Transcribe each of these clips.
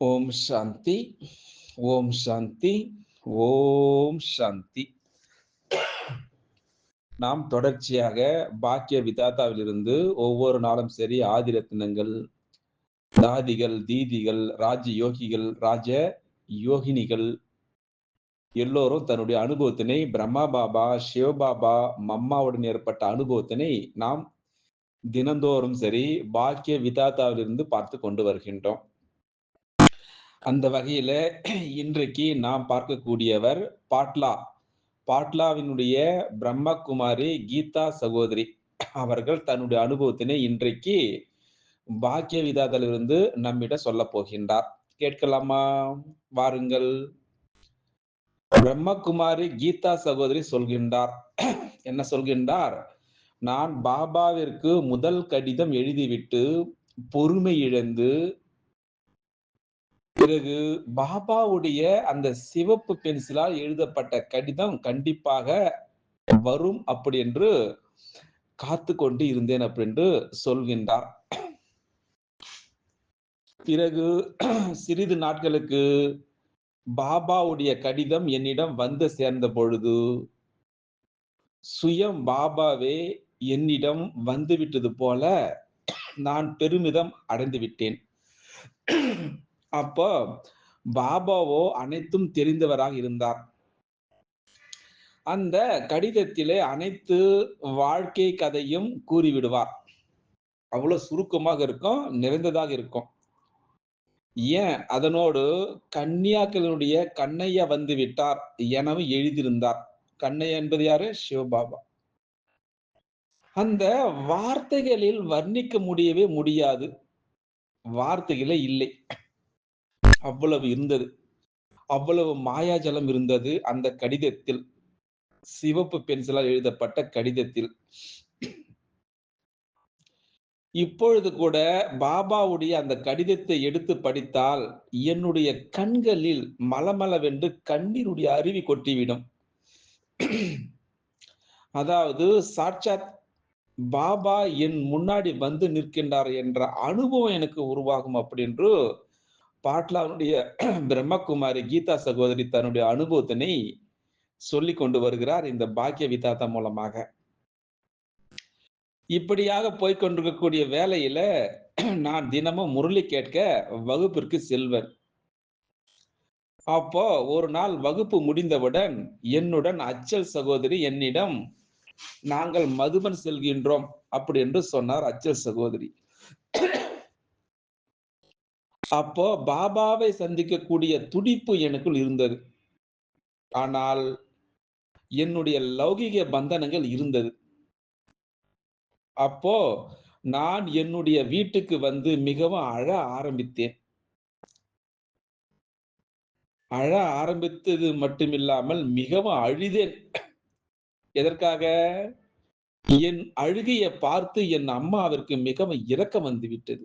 ஓம் சாந்தி ஓம் சாந்தி ஓம் சாந்தி. நாம் தொடர்ச்சியாக பாக்கிய விதாத்தாவிலிருந்து ஒவ்வொரு நாளும் சரி ஆதிரத்தினங்கள் தாதிகள் தீதிகள் ராஜ யோகிகள் ராஜ யோகினிகள் எல்லோரும் தன்னுடைய அனுபவத்தினை பிரம்மா பாபா சிவபாபா மம்மாவுடன் ஏற்பட்ட அனுபவத்தினை நாம் தினந்தோறும் சரி பாக்கிய விதாத்தாவிலிருந்து பார்த்து கொண்டு வருகின்றோம். அந்த வகையில இன்றைக்கு நாம் பார்க்கக்கூடியவர் பாட்லா. பாட்லாவினுடைய பிரம்மகுமாரி கீதா சகோதரி. அவர்கள் தன்னுடைய அனுபவத்தினை இன்றைக்கு பாக்கிய விதாதலிருந்து நம்மிடம் சொல்ல போகின்றார். கேட்கலாமா? வாருங்கள். பிரம்மகுமாரி கீதா சகோதரி சொல்கின்றார். என்ன சொல்கின்றார்? நான் பாபாவிற்கு முதல் கடிதம் எழுதிவிட்டு பொறுமை இழந்து பிறகு பாபாவுடைய அந்த சிவப்பு பென்சிலால் எழுதப்பட்ட கடிதம் கண்டிப்பாக வரும் அப்படி என்று காத்து கொண்டு இருந்தேன் அப்படி என்று சொல்கின்றார். பிறகு சிறிது நாட்களுக்கு பாபாவுடைய கடிதம் என்னிடம் வந்து சேர்ந்த பொழுது சுயம் பாபாவே என்னிடம் வந்துவிட்டது போல நான் பெருமிதம் அடைந்து விட்டேன் அப்போ பாபாவோ அனைத்தும் தெரிந்தவராக இருந்தார். அந்த கடிதத்திலே அனைத்து வாழ்க்கை கதையும் கூறிவிடுவார். அவ்வளவு சுருக்கமாக இருக்கும் நிறைந்ததாக இருக்கும். ஏன்? அதனோடு கன்னியாக்களுடைய கண்ணையா வந்து விட்டார் எனவும் எழுதியிருந்தார். கண்ணையா என்பது யாரு? சிவபாபா. அந்த வார்த்தைகளில் வர்ணிக்க முடியவே முடியாது. வார்த்தைகளே இல்லை. அவ்வளவு இருந்தது. அவ்வளவு மாயாஜலம் இருந்தது அந்த கடிதத்தில். சிவப்பு பென்சிலால் எழுதப்பட்ட கடிதத்தில். இப்பொழுது கூட பாபாவுடைய அந்த கடிதத்தை எடுத்து படித்தால் என்னுடைய கண்களில் மலமளவென்று கண்ணீருடைய அருவி கொட்டிவிடும். அதாவது சாட்சாத் பாபா என் முன்னாடி வந்து நிற்கின்றார் என்ற அனுபவம் எனக்கு உருவாகும் அப்படின்று என்று பிரம்மகுமாரி கீதா சகோதரி தன்னுடைய அனுபவத்தினை சொல்லி கொண்டு வருகிறார் இந்த பாக்கிய விதாத்தா மூலமாக. இப்படியாக போய்கொண்டிருக்கக்கூடிய வேலையில நான் தினமும் முரளி கேட்க வகுப்பிற்கு செல்வர் அப்போ ஒரு நாள் வகுப்பு முடிந்தவுடன் என்னுடன் அச்சல் சகோதரி என்னிடம் நாங்கள் மதுபன் செல்கின்றோம் அப்படி என்று சொன்னார் அச்சல் சகோதரி. அப்போ பாபாவை சந்திக்கக்கூடிய துடிப்பு எனக்குள் இருந்தது. ஆனால் என்னுடைய லௌகிக பந்தனங்கள் இருந்தது. அப்போ நான் என்னுடைய வீட்டுக்கு வந்து மிகவும் அழ ஆரம்பித்தேன். அழ ஆரம்பித்தது மட்டுமில்லாமல் மிகவும் அழுதேன். எதற்காக? என் அழுகையை பார்த்து என் அம்மாவிற்கு மிகவும் இரக்கம் வந்து விட்டது.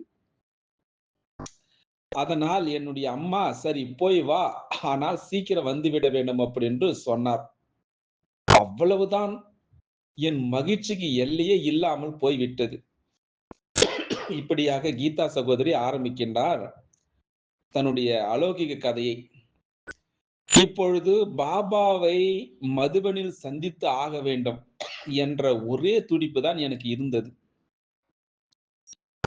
அதனால் என்னுடைய அம்மா சரி போய் வா. ஆனால் சீக்கிரம் வந்துவிட வேண்டும் அப்படி என்று சொன்னார். அவ்வளவுதான். என் மகிழ்ச்சிக்கு எல்லையே இல்லாமல் போய்விட்டது. இப்படியாக கீதா சகோதரி ஆரம்பிக்கின்றார். தன்னுடைய அலௌகிக கதையை. இப்பொழுது பாபாவை மதுபனில் சந்தித்து ஆக வேண்டும் என்ற ஒரே துடிப்பு தான் எனக்கு இருந்தது.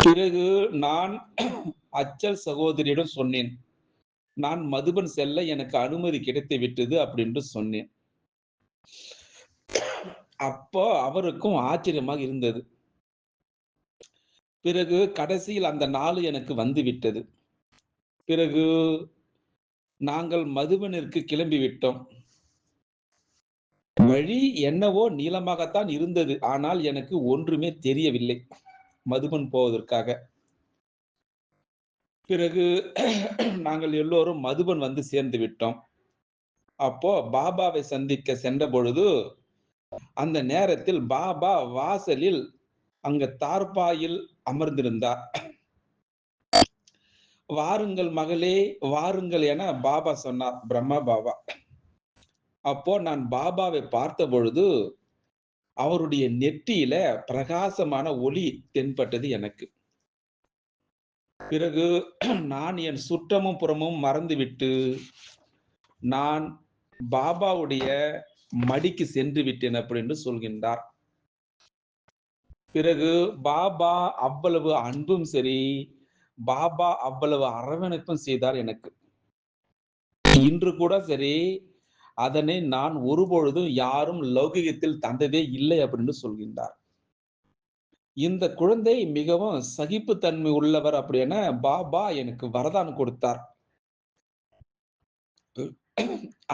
பிறகு நான் அச்சல் சகோதரியிடம் சொன்னேன். நான் மதுபன் செல்ல எனக்கு அனுமதி கிடைத்து விட்டது அப்படின்னு சொன்னேன். அப்போ அவருக்கும் ஆச்சரியமாக இருந்தது. பிறகு கடைசியில் அந்த நாள் எனக்கு வந்து விட்டது. பிறகு நாங்கள் மதுபனிற்கு கிளம்பி விட்டோம். வழி என்னவோ நீளமாகத்தான் இருந்தது. ஆனால் எனக்கு ஒன்றுமே தெரியவில்லை. மதுபன் போவதற்காக. பிறகு நாங்கள் எல்லோரும் மதுபன் வந்து சேர்ந்து விட்டோம். அப்போ பாபாவை சந்திக்க சென்ற பொழுது அந்த நேரத்தில் பாபா வாசலில் அங்க தார்பாயில் அமர்ந்திருந்தார். வாருங்கள் மகளே வாருங்கள் என பாபா சொன்னார். பிரம்மா பாபா. அப்போ நான் பாபாவை பார்த்த பொழுது அவருடைய நெற்றியில பிரகாசமான ஒளி தென்பட்டது எனக்கு. பிறகு நான் என் சுற்றமும் புறமும் மறந்துவிட்டு நான் பாபாவுடைய மடிக்கு சென்று விட்டேன் அப்படின்னு சொல்கின்றார். பிறகு பாபா அவ்வளவு அன்பும் சரி பாபா அவ்வளவு அரவணைப்பும் செய்தார் எனக்கு. இன்று கூட சரி அதனை நான் ஒருபொழுதும் யாரும் லௌகிகத்தில் தந்ததே இல்லை அப்படின்னு சொல்கின்றார். இந்த குழந்தை மிகவும் சகிப்புத்தன்மை உள்ளவர் அப்படின்னு பாபா எனக்கு வரதானம் கொடுத்தார்.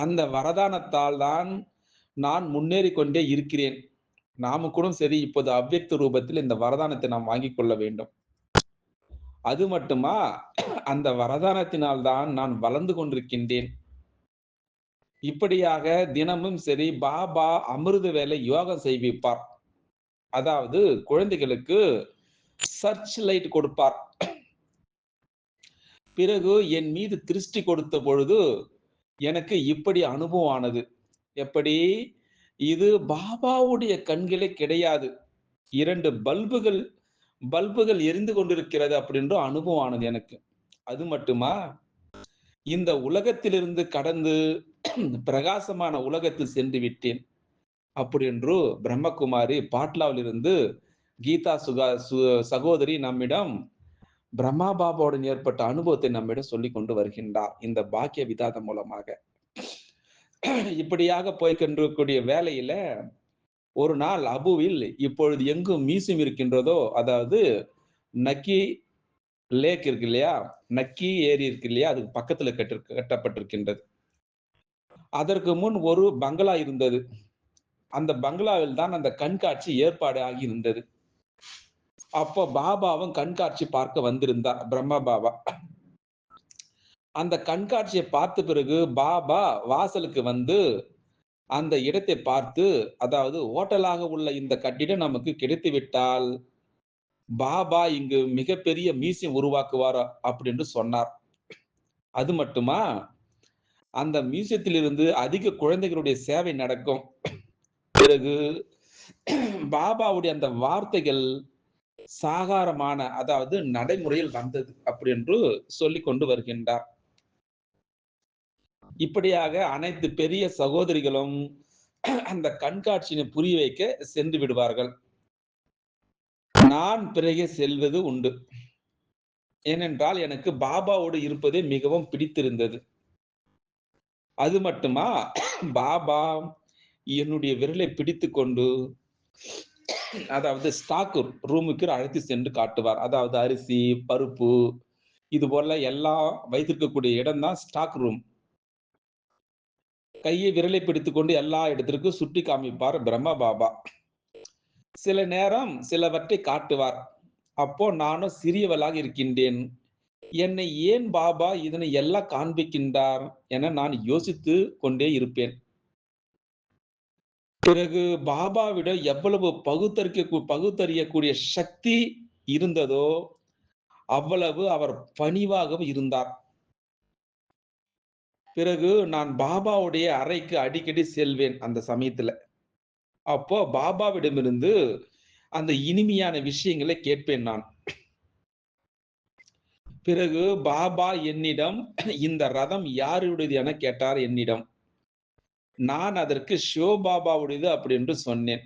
அந்த வரதானத்தால் தான் நான் முன்னேறி கொண்டே இருக்கிறேன். நாம கூட சரி இப்போது அவ்வக்த ரூபத்தில் இந்த வரதானத்தை நாம் வாங்கி கொள்ள வேண்டும். அது மட்டுமா? அந்த வரதானத்தினால் தான் நான் வளர்ந்து கொண்டிருக்கின்றேன். இப்படியாக தினமும் சரி பாபா அமிர்த வேலை யோகம் செய்விப்பார். அதாவது குழந்தைகளுக்கு சர்ச் லைட் கொடுப்பார். பிறகு என் மீது திருஷ்டி கொடுத்த பொழுது எனக்கு இப்படி அனுபவம் ஆனது எப்படி? இது பாபாவுடைய கண்களே கிடையாது. இரண்டு பல்புகள் பல்புகள் எரிந்து கொண்டிருக்கிறது அப்படின்ற அனுபவம் ஆனது எனக்கு. அது மட்டுமா? இந்த உலகத்திலிருந்து கடந்து பிரகாசமான உலகத்தில் சென்று விட்டேன். அப்படி என்று பிரம்மகுமாரி பாட்லாவிலிருந்து கீதா சுகா சு சகோதரி நம்மிடம் பிரம்மா பாபாவுடன் ஏற்பட்ட அனுபவத்தை நம்மிடம் சொல்லி கொண்டு வருகின்றார் இந்த பாக்கிய விதாதம் மூலமாக. இப்படியாக போய்கொண்டிருக்கக்கூடிய வேலையில ஒரு நாள் அபுவில் இப்பொழுது எங்கும் மியூசியம் இருக்கின்றதோ அதாவது நக்கி லேக் இருக்கு இல்லையா? நக்கி ஏரி இருக்கு இல்லையா? அதுக்கு பக்கத்துல கட்டு கட்டப்பட்டிருக்கின்றது. அதற்கு முன் ஒரு பங்களா இருந்தது. அந்த பங்களாவில் தான் அந்த கண்காட்சி ஏற்பாடு ஆகி இருந்தது அப்போ பாபாவும் கண்காட்சி பார்க்க வந்திருந்தார் பிரம்மா பாபா. அந்த கண்காட்சியை பார்த்த பிறகு பாபா வாசலுக்கு வந்து அந்த இடத்தை பார்த்து அதாவது ஓட்டலாக உள்ள இந்த கட்டிடம் நமக்கு கிடைத்து விட்டால் பாபா இங்கு மிகப்பெரிய மியூசியம் உருவாக்குவார் அப்படின்னு சொன்னார். அது மட்டுமா? அந்த மியூசியத்திலிருந்து அதிக குழந்தைகளுடைய சேவை நடக்கும். பிறகு பாபாவுடைய அந்த வார்த்தைகள் சாகாரமான அதாவது நடைமுறையில் வந்தது அப்படி என்று சொல்லி கொண்டு வருகின்றார். இப்படியாக அனைத்து பெரிய சகோதரிகளும் அந்த கண்காட்சியினை புரிய வைக்க சென்று விடுவார்கள். நான் பிறகே செல்வது உண்டு. ஏனென்றால் எனக்கு பாபாவோடு இருப்பதே மிகவும் பிடித்திருந்தது. அது மட்டுமா? பாபா என்னுடைய விரலை பிடித்து கொண்டு அதாவது ஸ்டாக் ரூமுக்கு அழைத்து சென்று காட்டுவார். அதாவது அரிசி பருப்பு இது போல எல்லாம் வைத்திருக்கக்கூடிய இடம் தான் ஸ்டாக் ரூம் கையை விரலை பிடித்து கொண்டு எல்லா இடத்திற்கும் சுட்டி காமிப்பார் பிரம்ம பாபா. சில நேரம் சிலவற்றை காட்டுவார். அப்போ நானும் சிறியவளாக இருக்கின்றேன். என்னை ஏன் பாபா இதனை எல்லாம் காண்பிக்கின்றார் என நான் யோசித்து கொண்டே இருப்பேன். பிறகு பாபாவிடம் எவ்வளவு பகுத்தறிக்க பகுத்தறியக்கூடிய சக்தி இருந்ததோ அவ்வளவு அவர் பணிவாகவும் இருந்தார். பிறகு நான் பாபாவுடைய அறைக்கு அடிக்கடி செல்வேன் அந்த சமயத்துல. அப்போ பாபாவிடமிருந்து அந்த இனிமையான விஷயங்களை கேட்பேன் நான். பிறகு பாபா என்னிடம் இந்த ரதம் யாருடையது என கேட்டார் என்னிடம். நான் அதற்கு சிவபாபாவுடையது அப்படி என்று சொன்னேன்.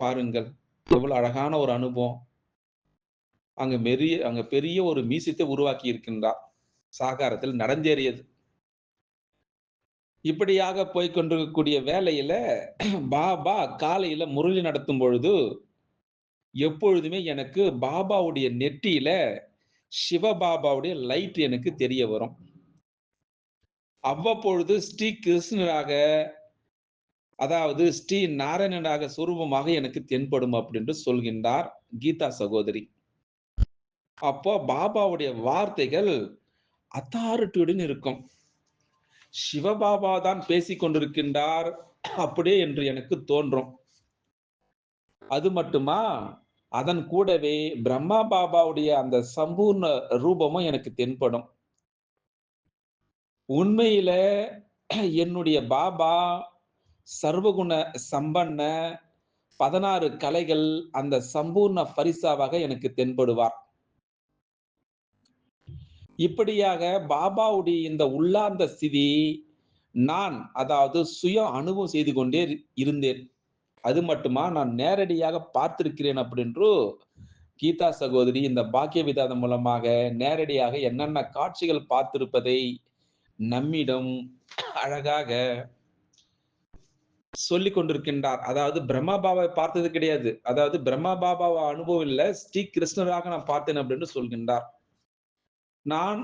பாருங்கள் எவ்வளவு அழகான ஒரு அனுபவம். அங்க மெரிய அங்க பெரிய ஒரு மீசத்தை உருவாக்கி இருக்கின்றார். சாகாரத்தில் நடந்தேறியது. இப்படியாக போய்கொண்டிருக்கக்கூடிய வேலையில பாபா காலையில முரளி நடத்தும் பொழுது எப்பொழுதுமே எனக்கு பாபாவுடைய நெற்றியில சிவபாபாவுடைய லைட் எனக்கு தெரிய வரும். அவ்வப்பொழுது ஸ்ரீ கிருஷ்ணராக அதாவது ஸ்ரீ நாராயணனாக சுரூபமாக எனக்கு தென்படும் அப்படின்னு சொல்கின்றார் கீதா சகோதரி. அப்போ பாபாவுடைய வார்த்தைகள் அத்தாரிட்டியுடன் இருக்கும். சிவபாபா தான் பேசி கொண்டிருக்கின்றார் அப்படியே என்று எனக்கு தோன்றும். அது மட்டுமா? அதன் கூடவே பிரம்மா பாபாவுடைய அந்த சம்பூர்ண ரூபமும் எனக்கு தென்படும். உண்மையில என்னுடைய பாபா சர்வகுண சம்பன்ன பதினாறு கலைகள் அந்த சம்பூர்ண பரிசாவாக எனக்கு தென்படுவார். இப்படியாக பாபாவுடைய இந்த உள்ளார்ந்த ஸ்திதி நான் அதாவது சுய அனுபவம் செய்து கொண்டே இருந்தேன். அது மட்டுமா? நான் நேரடியாக பார்த்திருக்கிறேன் அப்படின்று? கீதா சகோதரி இந்த பாக்கிய விதாதம் மூலமாக நேரடியாக என்னென்ன காட்சிகள் பார்த்திருப்பதை நம்மிடம் அழகாக சொல்லிக் கொண்டிருக்கின்றார். அதாவது பிரம்மா பாபாவை பார்த்தது கிடையாது. அதாவது பிரம்மா பாபாவை அனுபவம் இல்ல. ஸ்ரீ கிருஷ்ணராக நான் பார்த்தேன் அப்படின்னு சொல்கின்றார். நான்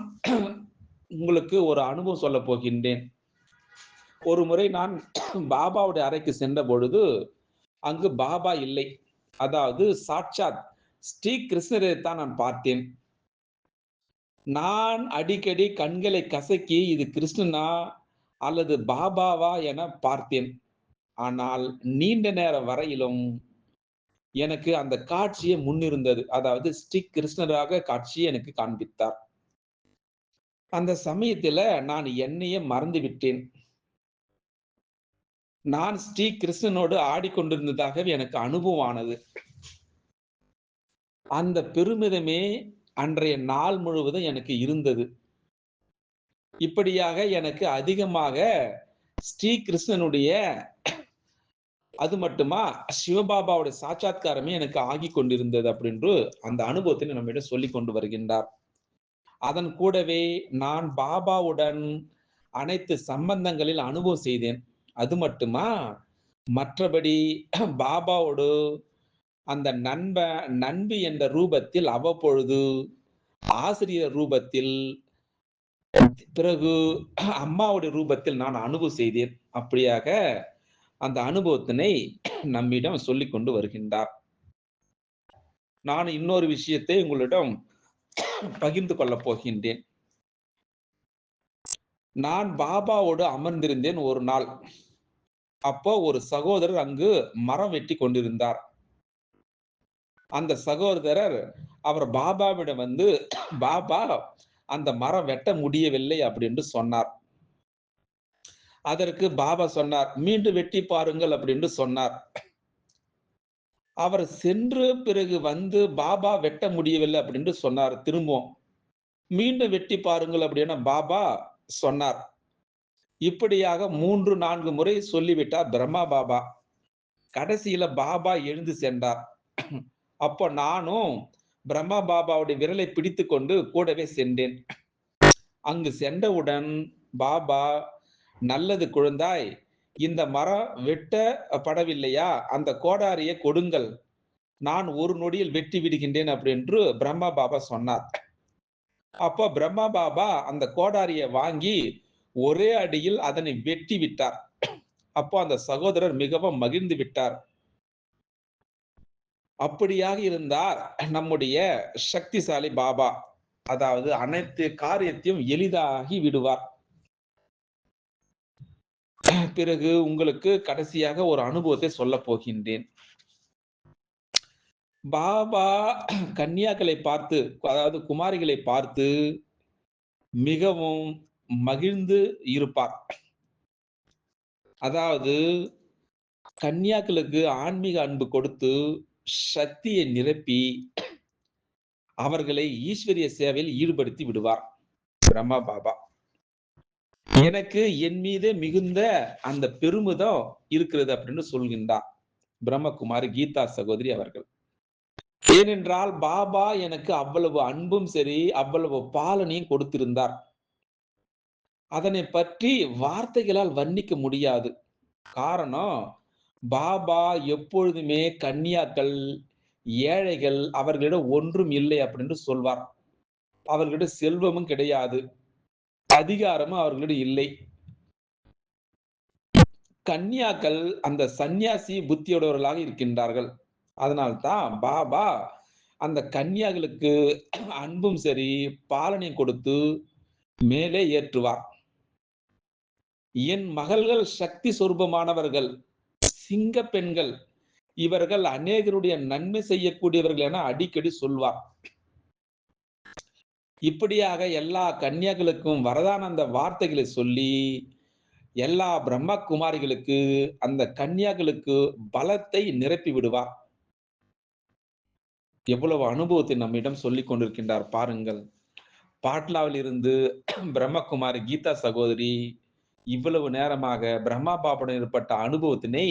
உங்களுக்கு ஒரு அனுபவம் சொல்ல போகின்றேன். ஒரு முறை நான் பாபாவுடைய அறைக்கு சென்ற பொழுது அங்கு பாபா இல்லை. அதாவது சாட்சாத் ஸ்ரீ கிருஷ்ணரை தான் நான் பார்த்தேன். நான் அடிக்கடி கண்களை கசக்கி இது கிருஷ்ணனா அல்லது பாபாவா என பார்த்தேன். ஆனால் நீண்ட நேரம் வரையிலும் எனக்கு அந்த காட்சியே முன்னிருந்தது. அதாவது ஸ்ரீ கிருஷ்ணராக காட்சியை எனக்கு காண்பித்தார். அந்த சமயத்துல நான் என்னையே மறந்து விட்டேன் நான் ஸ்ரீ கிருஷ்ணனோடு ஆடிக்கொண்டிருந்ததாகவே எனக்கு அனுபவமானது. அந்த பெருமிதமே அன்றைய நாள் முழுவதும் எனக்கு இருந்தது. இப்படியாக எனக்கு அதிகமாக ஸ்ரீ கிருஷ்ணனுடைய அது மட்டுமா சிவபாபாவுடைய சாட்சாத்காரமே எனக்கு ஆகி கொண்டிருந்தது அப்படின்று அந்த அனுபவத்தை நம்மிடம் சொல்லி கொண்டு வருகின்றார். அதன் கூடவே நான் பாபாவுடன் அனைத்து சம்பந்தங்களில் அனுபவம் செய்தேன். அது மட்டுமா? மற்றபடி பாபாவோடு அந்த நண்ப நண்பி என்ற ரூபத்தில் அவ்வப்பொழுது ஆசிரியர் ரூபத்தில் பிறகு அம்மாவுடைய ரூபத்தில் நான் அனுபவம் செய்தேன். அப்படியாக அந்த அனுபவத்தினை நம்மிடம் சொல்லிக் கொண்டு வருகின்றார். நான் இன்னொரு விஷயத்தை உங்களிடம் பகிர்ந்து கொள்ளப் போகின்றேன். நான் பாபாவோடு அமர்ந்திருந்தேன் ஒரு நாள். அப்போ ஒரு சகோதரர் அங்கு மரம் வெட்டி கொண்டிருந்தார். அந்த சகோதரர் அவர் பாபாவிடம் வந்து பாபா அந்த மரம் வெட்ட முடியவில்லை அப்படின்னு சொன்னார். அதற்கு பாபா சொன்னார் மீண்டும் வெட்டி பாருங்கள் அப்படின்னு சொன்னார். அவர் சென்று பிறகு வந்து பாபா வெட்ட முடியவில்லை அப்படின்னு சொன்னார். திரும்பவும் மீண்டும் வெட்டி பாருங்கள் அப்படின்னு பாபா சொன்னார். இப்படியாக மூன்று நான்கு முறை சொல்லிவிட்டார் பிரம்மா பாபா. கடைசியில பாபா எழுந்து சென்றார். அப்போ நானும் பிரம்மா பாபாவுடைய விரலை பிடித்து கொண்டு கூடவே சென்றேன். அங்கு சென்றவுடன் பாபா நல்லது குழந்தாய் இந்த மரம் வெட்டப்படவில்லையா அந்த கோடாரியை கொடுங்கள். நான் ஒரு நொடியில் வெட்டி விடுகின்றேன் அப்படின்று பிரம்மா பாபா சொன்னார். அப்போ பிரம்மா பாபா அந்த கோடாரியை வாங்கி ஒரே அடியில் அதனை வெட்டி விட்டார். அப்போ அந்த சகோதரர் மிகவும் மகிழ்ந்து விட்டார். அப்படியாக இருந்தார் நம்முடைய சக்திசாலி பாபா. அதாவது அனைத்து காரியத்தையும் எளிதாகி விடுவார். பிறகு உங்களுக்கு கடைசியாக ஒரு அனுபவத்தை சொல்ல போகின்றேன். பாபா கன்னியாக்களை பார்த்து அதாவது குமாரிகளை பார்த்து மிகவும் மகிழ்ந்து இருப்பார். அதாவது கன்னியாக்களுக்கு ஆன்மீக அன்பு கொடுத்து சக்தியை நிரப்பி அவர்களை ஈஸ்வரிய சேவையில் ஈடுபடுத்தி விடுவார். பிரம்மா பாபா. எனக்கு என் மீது மிகுந்த அந்த பெருமிதம் இருக்கிறது அப்படின்னு சொல்கின்றார். பிரம்மகுமாரி கீதா சகோதரி அவர்கள். ஏனென்றால் பாபா எனக்கு அவ்வளவு அன்பும் சரி அவ்வளவு பாலனையும் கொடுத்திருந்தார். அதனை பற்றி வார்த்தைகளால் வர்ணிக்க முடியாது. காரணம் பாபா எப்பொழுதுமே கன்னியாக்கள் ஏழைகள் அவர்களிடம் ஒன்றும் இல்லை அப்படின்னு சொல்வார். அவர்களிடம் செல்வமும் கிடையாது. அதிகாரமும் அவர்களிடம் இல்லை. கன்னியாக்கள் அந்த சந்நியாசி புத்தியுடையவர்களாக இருக்கின்றார்கள். அதனால்தான் பாபா அந்த கன்னியாக்களுக்கு அன்பும் சரி பாலனையும் கொடுத்து மேலே ஏற்றுவார். என் மகள்கள் சக்தி சொரூபமானவர்கள் சிங்க பெண்கள் இவர்கள் அநேகருடைய நன்மை செய்யக்கூடியவர்கள் என அடிக்கடி சொல்வார். இப்படியாக எல்லா கன்னியாக்களுக்கும் வரதான வார்த்தைகளை சொல்லி எல்லா பிரம்ம குமாரிகளுக்கு அந்த கன்னியாக்களுக்கு பலத்தை நிரப்பி விடுவார். எவ்வளவு அனுபவத்தை நம்மிடம் சொல்லிக் கொண்டிருக்கின்றார் பாருங்கள். பாட்லாவில் இருந்து பிரம்மகுமாரி கீதா சகோதரி இவ்வளவு நேரமாக பிரம்மா பாபுடன் ஏற்பட்ட அனுபவத்தினை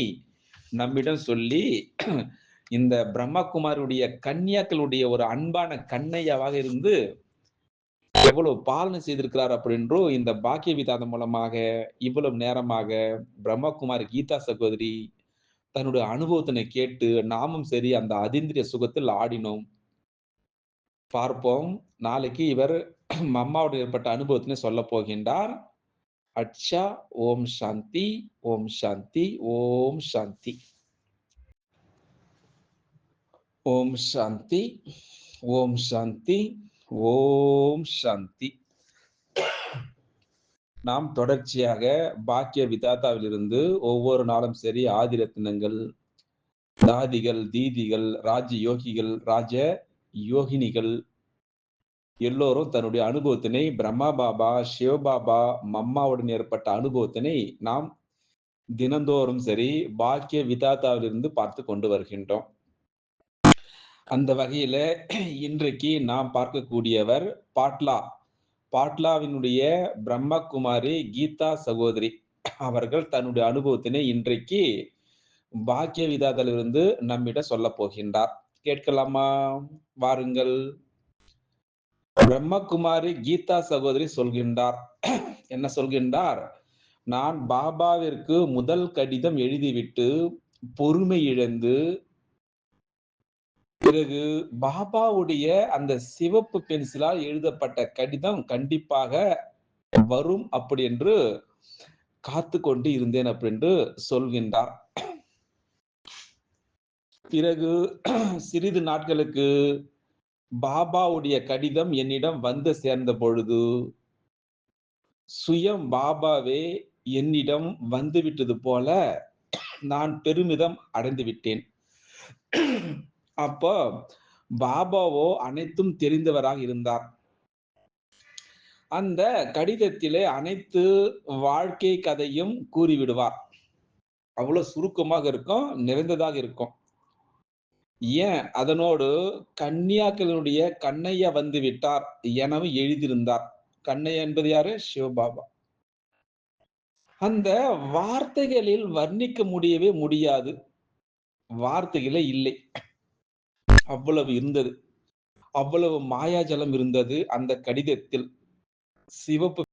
நம்மிடம் சொல்லி இந்த பிரம்மகுமாரியுடைய கன்னியாக்களுடைய ஒரு அன்பான கண்ணையாவாக இருந்து எவ்வளவு பாலனை செய்திருக்கிறார் அப்படின்றோ இந்த பாக்கிய விதாதம் மூலமாக இவ்வளவு நேரமாக பிரம்மகுமாரி கீதா சகோதரி தன்னுடைய அனுபவத்தினை கேட்டு நாமும் சரி அந்த அதிந்திரிய சுகத்தில் ஆடினோம். பார்ப்போம். நாளைக்கு இவர் அம்மாவுடன் ஏற்பட்ட அனுபவத்தினை சொல்ல போகின்றார். அச்சா ஓம் சாந்தி ஓம் சாந்தி ஓம் சாந்தி. ஓம் சாந்தி ஓம் சாந்தி ஓம் சாந்தி. நாம் தொடர்ச்சியாக பாக்கிய விதாத்தாவிலிருந்து ஒவ்வொரு நாளும் சரி ஆதிரத்தினங்கள் தாதிகள் தீதிகள் ராஜ யோகிகள் ராஜ யோகினிகள் எல்லோரும் தன்னுடைய அனுபவத்தினை பிரம்மா பாபா சிவபாபா மம்மாவுடன் ஏற்பட்ட அனுபவத்தினை நாம் தினந்தோறும் சரி பாக்கிய விதாத்தாவிலிருந்து பார்த்து கொண்டு வருகின்றோம். அந்த வகையில இன்றைக்கு நாம் பார்க்கக்கூடியவர் பாட்லா. பாட்லாவினுடைய பிரம்மகுமாரி கீதா சகோதரி. அவர்கள் தன்னுடைய அனுபவத்தினை இன்றைக்கு பாக்கிய விதாதாவிலிருந்து நம்மிடம் சொல்ல போகின்றார். கேட்கலாமா? வாருங்கள். பிரம்மகுமாரி கீதா சகோதரி சொல்கின்றார். என்ன சொல்கின்றார்? நான் பாபாவிற்கு முதல் கடிதம் எழுதிவிட்டு பொறுமை இழந்து பிறகு பாபாவுடைய அந்த சிவப்பு பென்சிலால் எழுதப்பட்ட கடிதம் கண்டிப்பாக வரும் அப்படி என்று காத்து கொண்டு இருந்தேன் அப்படின்னு சொல்கின்றார். பிறகு சிறிது நாட்களுக்கு பாபாவுடைய கடிதம் என்னிடம் வந்து சேர்ந்த பொழுது சுயம் பாபாவே என்னிடம் வந்துவிட்டது போல நான் பெருமிதம் அடைந்து விட்டேன். அப்போ பாபாவோ அனைத்தும் தெரிந்தவராக இருந்தார். அந்த கடிதத்திலே அனைத்து வாழ்க்கை கதையும் கூறிவிடுவார். அவ்வளவு சுருக்கமாக இருக்கும் நிறைந்ததாக இருக்கும். ஏன்? அதனோடு கன்னியாக்களுடைய கண்ணையா வந்து விட்டார் எனவும் எழுதியிருந்தார். கண்ணையா என்பது யாரு? சிவபாபா. அந்த வார்த்தைகளில் வர்ணிக்க முடியவே முடியாது. வார்த்தைகளே இல்லை. அவ்வளவு இருந்தது. அவ்வளவு மாயாஜலம் இருந்தது அந்த கடிதத்தில். சிவப்பு